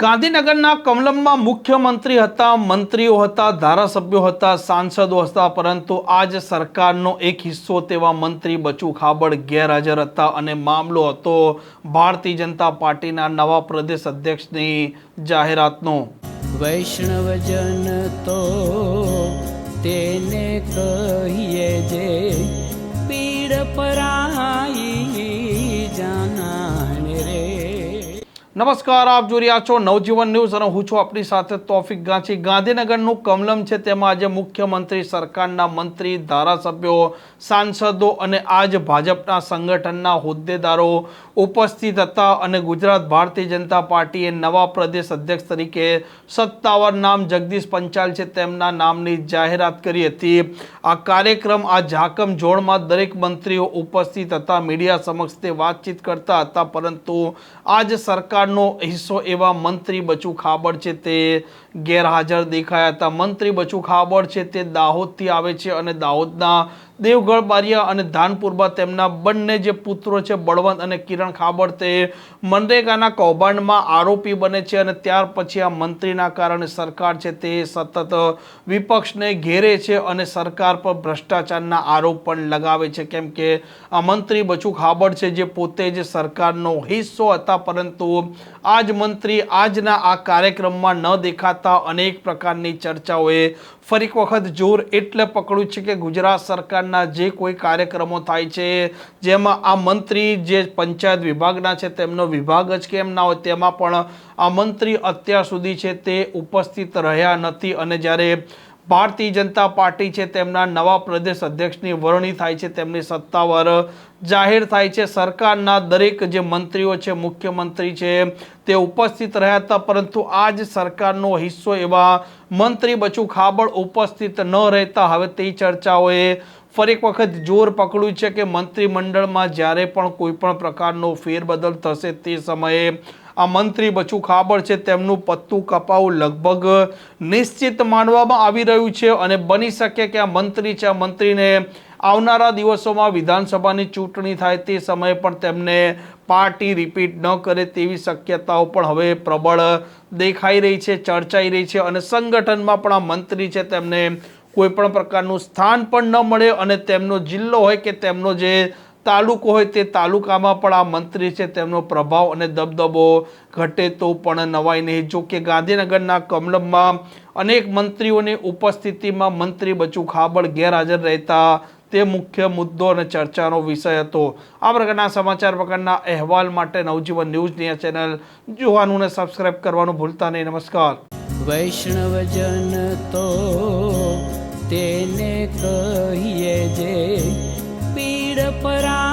ગાંધીનગરના કમલમમાં મુખ્યમંત્રી હતા, મંત્રીઓ હતા, ધારાસભ્યો હતા, સાંસદો હતા, પરંતુ આજ સરકારનો એક હિસ્સો તેવા મંત્રી બચુ ખાબડ ગેરહાજર હતા અને મામલો હતો ભારતીય જનતા પાર્ટીના નવા પ્રદેશ અધ્યક્ષની જાહેરાતનો. વૈષ્ણવજન તો તેને કહીએ જે પીડ પરાઈ નમસ્કાર, આપ જોઈ રહ્યા છો નવજીવન ન્યૂઝ અને હું છું આપણી સાથે તોફિક ગાંચી. ગાંધીનગરનું કમલમ છે તેમાં આજે મુખ્યમંત્રી સરકારના મંત્રી, ધારાસભ્યો, સાંસદો અને આજ ભાજપના સંગઠનના હોદ્દેદારો ઉપસ્થિત હતા અને ગુજરાત ભારતીય જનતા પાર્ટીએ નવા પ્રદેશ અધ્યક્ષ તરીકે સત્તાવાર નામ જગદીશ પંચાલ છે તેમના નામની જાહેરાત કરી હતી. આ કાર્યક્રમ આ ઝાકમ જોડમાં દરેક મંત્રીઓ ઉપસ્થિત હતા, મીડિયા સમક્ષ તે વાતચીત કરતા હતા, પરંતુ આજ સરકારનો હિસ્સો એવા મંત્રી બચુ ખાબડ છે તે ગેરહાજર દેખાયા હતા. મંત્રી બચુ ખાબડ છે તે દાહોદથી આવે છે અને દાહોદના દેવગઢ, બારિયા અને ધાનપુરમાં તેમના બંને જે પુત્રો છે, બળવંત અને કિરણ ખાબડ, તે મનરેગાના કૌભાંડમાં આરોપી બને છે અને ત્યાર પછી આ મંત્રીના કારણે સરકાર છે તે સતત વિપક્ષને ઘેરે છે અને સરકાર પર ભ્રષ્ટાચારના આરોપ પણ લગાવે છે. કેમ કે આ મંત્રી બચુ ખાબડ છે જે પોતે જ સરકારનો હિસ્સો હતા, પરંતુ આ જ મંત્રી આજના આ કાર્યક્રમમાં ન દેખાતા અનેક પ્રકારની ચર્ચાઓએ ફરી વખત જોર એટલે પકડ્યું છે કે ગુજરાત સરકારના જે કોઈ કાર્યક્રમો થાય છે, જેમાં આ મંત્રી જે પંચાયત વિભાગના છે તેમનો વિભાગ જ કેમ ના હોય તેમાં પણ આ મંત્રી અત્યાર સુધી છે તે ઉપસ્થિત રહ્યા નથી અને જ્યારે ભારતીય જનતા પાર્ટી છે, તેમના નવા પ્રદેશ અધ્યક્ષની વરણી થાય છે, તેમની સત્તાવાર જાહેર થાય છે. સરકારના દરેક જે મંત્રીઓ છે, મુખ્યમંત્રી છે, તે ઉપસ્થિત રહ્યા હતા, પરંતુ આ જ સરકારનો હિસ્સો એવા મંત્રી બચુ ખાબડ ઉપસ્થિત ન રહેતા. હવે તે ચર્ચાઓએ ફરી એક વખત જોર પકડ્યું છે કે મંત્રીમંડળમાં જ્યારે પણ કોઈ પણ પ્રકારનો ફેરબદલ થશે તે સમયે આ મંત્રી બચુ ખાબર છે, તેમનું પત્તું કપાવું લગભગ નિશ્ચિત માનવામાં આવી રહ્યું છે અને બની શકે કે આ મંત્રી છે, આ મંત્રીને આવનારા દિવસોમાં વિધાનસભાની ચૂંટણી થાય તે સમયે પણ તેમને પાર્ટી રિપીટ ન કરે તેવી શક્યતાઓ પણ હવે પ્રબળ દેખાઈ રહી છે, ચર્ચાઈ રહી છે અને સંગઠનમાં પણ આ મંત્રી છે, તેમને કોઈ પણ પ્રકારનું સ્થાન પણ ન મળે અને તેમનો જિલ્લો હોય કે તેમનો જે તાલુકો હોય તે તાલુકામાં પણ આ મંત્રી છે, તેમનો પ્રભાવ અને દબદબો ઘટે તો પણ નવાઈ નહીં. જો કે ગાંધીનગરના કમલમમાં અનેક મંત્રીઓની ઉપસ્થિતિમાં મંત્રી બચુ ખાબડ ગેરહાજર રહેતા તે મુખ્ય મુદ્દો અને ચર્ચાનો વિષય હતો. આ પ્રકારના સમાચાર પ્રકારના અહેવાલ માટે નવજીવન ન્યૂઝની આ ચેનલ જોવાનું અને સબસ્ક્રાઇબ કરવાનું ભૂલતા નહીં. નમસ્કાર. વૈષ્ણવજન તો તેને કહીએ જે પીડ પરાઈ